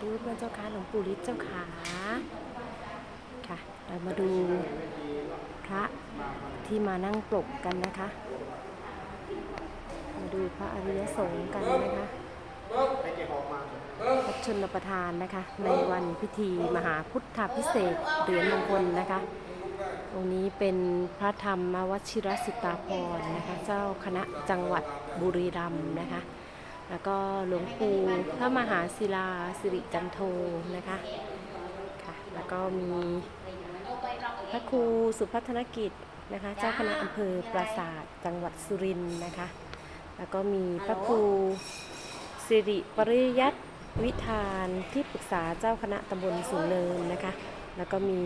ธุเพื่อนเจ้าค่ะหลวงปู่ฤทธิ์เจ้าขาค่ะ เรามาดูพระที่มานั่งปลกกันนะคะ มาดูพระอริยสงฆ์กันนะคะพระชนประทานนะคะ ในวันพิธีมหาพุทธาพิเศษเหรียญมงคลนะคะตรงนี้เป็นพระธรรมวชิรสุตาพรนะคะ เจ้าคณะจังหวัดบุรีรัมย์นะคะ แล้วก็หลวงปู่พระมหาศิลาสิริจันโทนะคะค่ะแล้วก็มีพระครูสุพัฒนกิจนะคะเจ้าคณะอำเภอปราสาทจังหวัดสุรินทร์นะคะ แล้วก็มีพระครูสิริปริยัตวิธานที่ปรึกษาเจ้าคณะตำบลสูงเนินนะคะ แล้วก็มี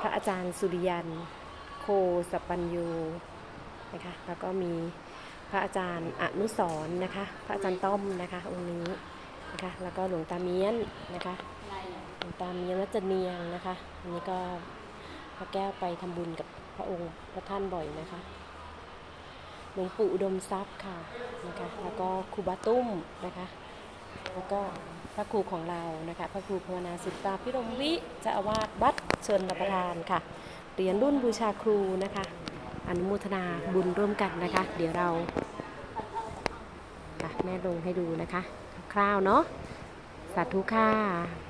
พระอาจารย์สุริยันโคสปัญโยนะคะ แล้วก็มี พระอาจารย์อนุสรนะคะ พระอาจารย์ต้อมนะคะองค์นี้นะคะ แล้วก็หลวงตาเมียนนะคะหลวงตาเมียนวัจเนียงนะคะอันนี้ก็พระแก้วไปทำบุญกับพระองค์พระท่านบ่อยนะคะหลวงปู่อุดมทรัพย์ค่ะนะคะแล้วก็ครูบาตุ้มนะคะแล้วก็พระครูของเรานะคะพระครูภาวนาสุตตาพิรมวิเจ้าอาวาสวัดเชิญรับประทานค่ะเหรียญรุ่นบูชาครูนะคะ อนุโมทนาบุญร่วมกันนะคะ เดี๋ยวเราแม่ลงให้ดูนะคะ คร่าวๆเนาะสาธุค่ะ